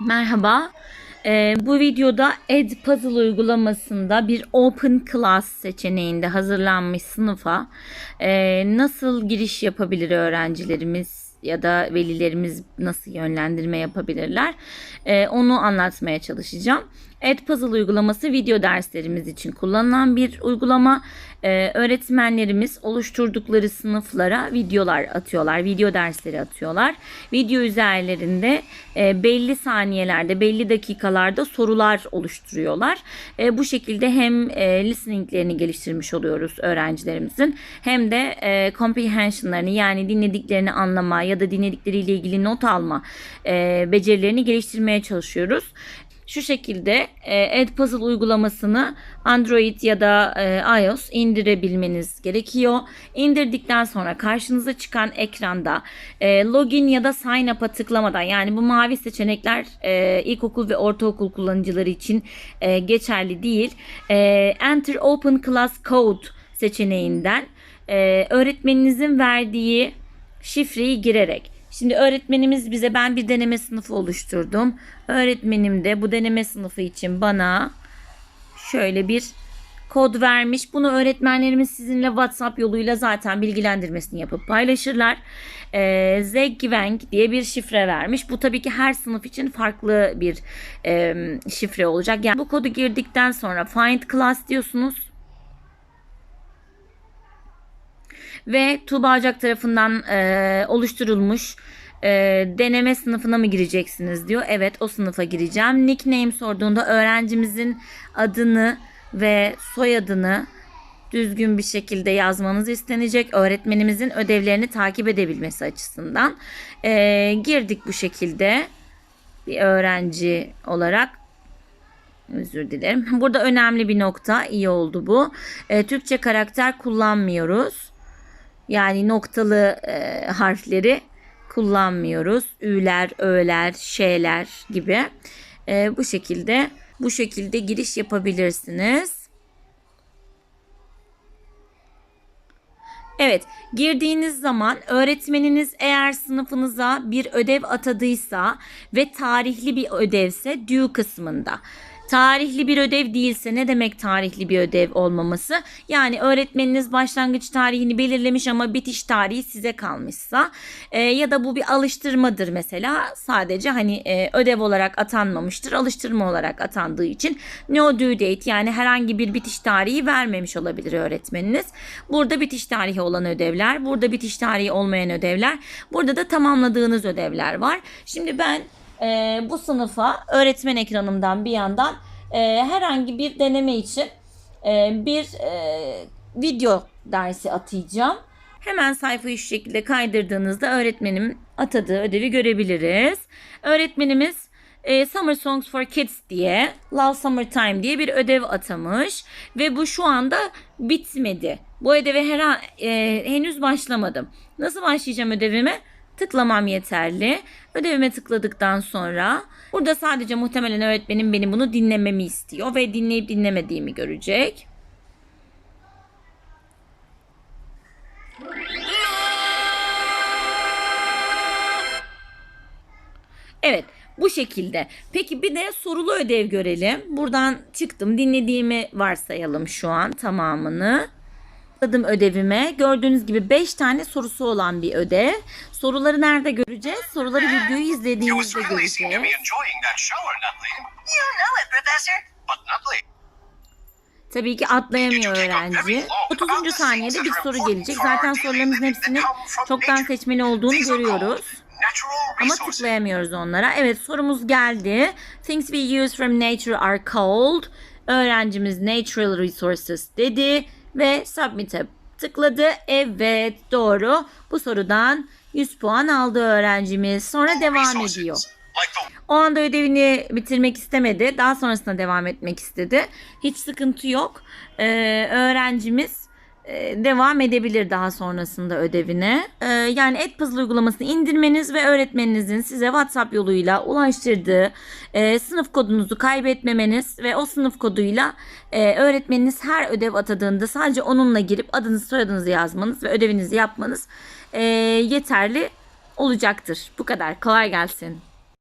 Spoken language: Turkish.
Merhaba. Ee, bu videoda Edpuzzle uygulamasında bir Open Class seçeneğinde hazırlanmış sınıfa e, nasıl giriş yapabilir öğrencilerimiz ya da velilerimiz nasıl yönlendirme yapabilirler e, onu anlatmaya çalışacağım. Edpuzzle uygulaması video derslerimiz için kullanılan bir uygulama. Ee, öğretmenlerimiz oluşturdukları sınıflara videolar atıyorlar, video dersleri atıyorlar. Video üzerlerinde e, belli saniyelerde, belli dakikalarda sorular oluşturuyorlar. E, bu şekilde hem e, listeninglerini geliştirmiş oluyoruz öğrencilerimizin hem de e, comprehensionlarını yani dinlediklerini anlama ya da dinledikleriyle ilgili not alma e, becerilerini geliştirmeye çalışıyoruz. Şu şekilde e, Edpuzzle uygulamasını Android ya da e, iOS indirebilmeniz gerekiyor. İndirdikten sonra karşınıza çıkan ekranda e, login ya da sign up'a tıklamadan yani bu mavi seçenekler e, ilkokul ve ortaokul kullanıcıları için geçerli değil. Enter Open Class Code seçeneğinden öğretmeninizin verdiği şifreyi girerek Şimdi öğretmenimiz bize ben bir deneme sınıfı oluşturdum. Öğretmenim de bu deneme sınıfı için bana şöyle bir kod vermiş. Bunu öğretmenlerimiz sizinle WhatsApp yoluyla zaten bilgilendirmesini yapıp paylaşırlar. Ee, Zegweng diye bir şifre vermiş. Bu tabii ki her sınıf için farklı bir e, şifre olacak. Yani bu kodu girdikten sonra find class diyorsunuz. Ve Tuğba Acak tarafından e, oluşturulmuş e, deneme sınıfına mı gireceksiniz diyor. Evet o sınıfa gireceğim. Nickname sorduğunda öğrencimizin adını ve soyadını düzgün bir şekilde yazmanız istenecek. Öğretmenimizin ödevlerini takip edebilmesi açısından. E, girdik bu şekilde bir öğrenci olarak Özür dilerim. Burada önemli bir nokta. iyi oldu bu. E, Türkçe karakter kullanmıyoruz. Yani noktalı e, harfleri kullanmıyoruz. Ü'ler, ö'ler, şeyler gibi. E, bu şekilde bu şekilde giriş yapabilirsiniz. Evet, girdiğiniz zaman öğretmeniniz eğer sınıfınıza bir ödev atadıysa ve tarihli bir ödevse due kısmında. Tarihli bir ödev değilse ne demek tarihli bir ödev olmaması? Yani öğretmeniniz başlangıç tarihini belirlemiş ama bitiş tarihi size kalmışsa e, ya da bu bir alıştırmadır mesela sadece hani e, ödev olarak atanmamıştır alıştırma olarak atandığı için no due date yani herhangi bir bitiş tarihi vermemiş olabilir öğretmeniniz. Burada bitiş tarihi olan ödevler, burada bitiş tarihi olmayan ödevler, burada da tamamladığınız ödevler var. Şimdi ben e, bu sınıfa öğretmen ekranımdan bir yandan e, herhangi bir deneme için e, bir e, video dersi atayacağım. Hemen sayfayı şu şekilde kaydırdığınızda öğretmenim atadığı ödevi görebiliriz. Öğretmenimiz e, Summer Songs for Kids diye Love Summertime diye bir ödev atamış ve bu şu anda bitmedi. Bu ödeve her, e, henüz başlamadım. Nasıl başlayacağım ödevime? Tıklamam yeterli. Ödevime tıkladıktan sonra burada sadece muhtemelen öğretmenim benim bunu dinlememi istiyor ve dinleyip dinlemediğimi görecek. Evet bu şekilde. Peki bir de sorulu ödev görelim. Buradan çıktım dinlediğimi varsayalım şu an tamamını tıkladım ödevime. Gördüğünüz gibi 5 tane sorusu olan bir ödev. Soruları nerede göreceğiz? Soruları videoyu You izlediğimizde göreceğiz. Tabii ki atlayamıyor öğrenci. 30. saniyede bir soru gelecek. Zaten sorularımızın hepsinin çoktan seçmeli olduğunu görüyoruz. Ama tıklayamıyoruz onlara. Evet sorumuz geldi. Things we use from nature are called. Öğrencimiz natural resources dedi ve submit'e tıkladı. Evet doğru. Bu sorudan 100 puan aldı öğrencimiz. Sonra devam ediyor. O anda ödevini bitirmek istemedi. Daha sonrasında devam etmek istedi. Hiç sıkıntı yok. Ee, öğrencimiz devam edebilir daha sonrasında ödevine. Ee, yani Edpuzzle uygulamasını indirmeniz ve öğretmeninizin size WhatsApp yoluyla ulaştırdığı e, sınıf kodunuzu kaybetmemeniz ve o sınıf koduyla e, öğretmeniniz her ödev atadığında sadece onunla girip adınızı soyadınızı yazmanız ve ödevinizi yapmanız e, yeterli olacaktır. Bu kadar. Kolay gelsin.